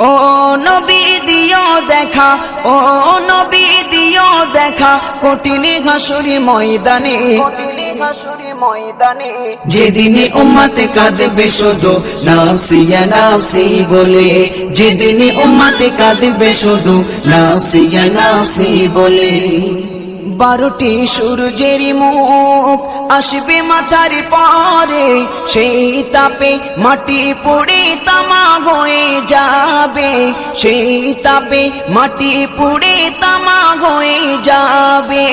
ও নবী দিও দেখা ও নবী দিও দেখা কোটিনি ঘাসুরি ময়দানে। ময়দানে। যেদিনে উম্মাতে কাঁদবে শুধু নাসিয়া নাসি বলে। যেদিনে উম্মাতে কাঁদবে শুধু নাসিয়া নাসি বলে। বারোটি সূর্যের মুখ আসবে মাথার পরে, সেই তাপে মাটি পড়ে তামা হয়ে যাবে। সেই তাপে মাটি পড়ে তামা হয়ে যাবে।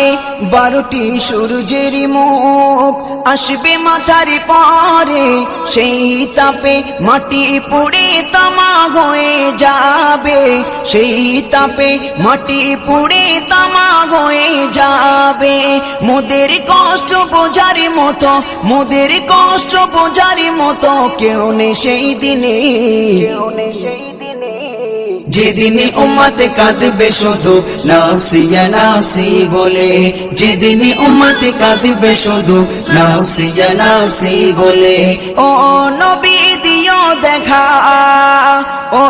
বারোটি সূর্যের মুখ আসবে মাথার পরে, সেই তাপে মাটি পড়ে তামা যাবে, সেই তাপে মাটি পুড়ে তামা হয়ে যাবে। মোদের কষ্ট বোঝার মতো, মোদের কষ্ট বোঝার মতো কেউ নেই সেই দিনে। কেউ নেই সেই যেদিনে উম্মাতে কাঁদবে শুধু নাসিয়া নাসি বলে, যেদিনে উম্মাতে কাঁদবে শুধু নাসিয়া নাসি বলে, ও নবী দিও দেখা, ও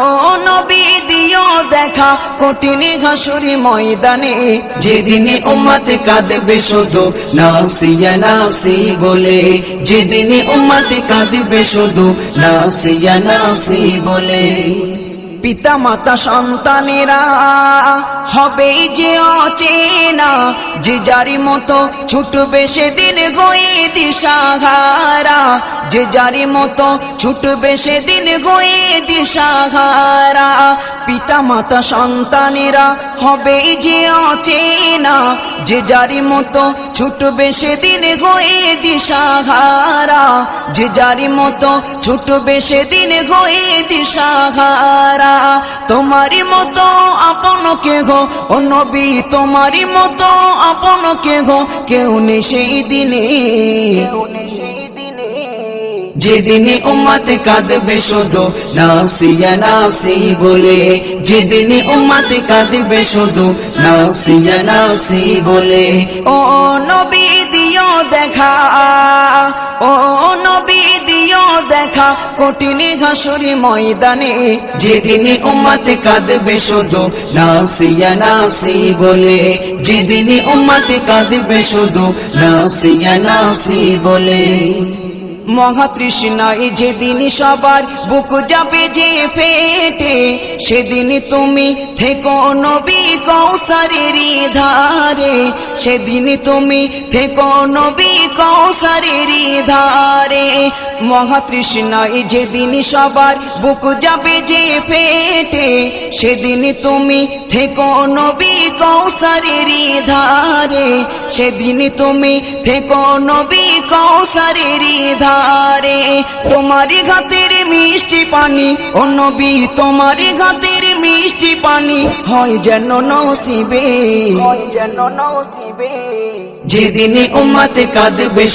নবী দিও দেখা কঠিনে ঘাসুরি ময়দানে, যেদিনে উম্মাতে কাঁদবে শুধু নাসিয়া নাসি বলে, যেদিনে উম্মাতে কাঁদবে শুধু নাসিয়া নাসি বলে। পিতা মাতা সন্তানেরা হবে যে অচেনা যে যারি মতো ছুটবে সেদিন গয়ে দিশাহারা। যে যারি মতো ছুটবে সেদিন গয়ে দিশাহারা। পিতা মাতা সন্তানেরা হবে যে অচেনা। যে যারি মতো ছুটবে সেদিন গয়ে দিশাহারা। যে যারি মতো ছুটবে সেদিন গয়ে দিশাহারা। তোমারই মতো আপন কে গো ও নবী তোমারই মতো আপন কে গো কেউ নেই সেই দিনে। যেদিনে উম্মাতে কাঁদবে শুধু নাসিয়া নাসি বলে। যেদিনে উম্মাতে কাঁদবে শুধু নাসিয়া নাসি বলে। ও নবী দিও দেখা। ও নবী দেখা কঠিনে ঘাসুরি ময়দানে, যেদিনে উম্মাতে কাঁদবে শুধু নাসিয়া নাসি বলে। যেদিনে উম্মাতে কাঁদবে শুধু নাসিয়া নাসি বলে। মহাতৃষ্ণায় যেদিন সবার বুক যাবে যে পেটে সেদিন তুমি থেকো নবী কৌসারের ধারে। সেদিন তুমি থেকো নবী কৌসারের ধারে। মহাতৃষ্ণায় যেদিন সবার বুক যাবে যে পেটে সেদিন তুমি থেকো নবী কৌসারের ধারে সেদিন তুমি থেকো নবী কৌসারের ধারে। তোমার ঘাতের মিষ্টি পানি ও নবী তোমার ঘাতের মিষ্টি পানি হয় যেন নসিবে। হয় যেন নসিবে। যেদিনে উম্মাতে কাঁদবে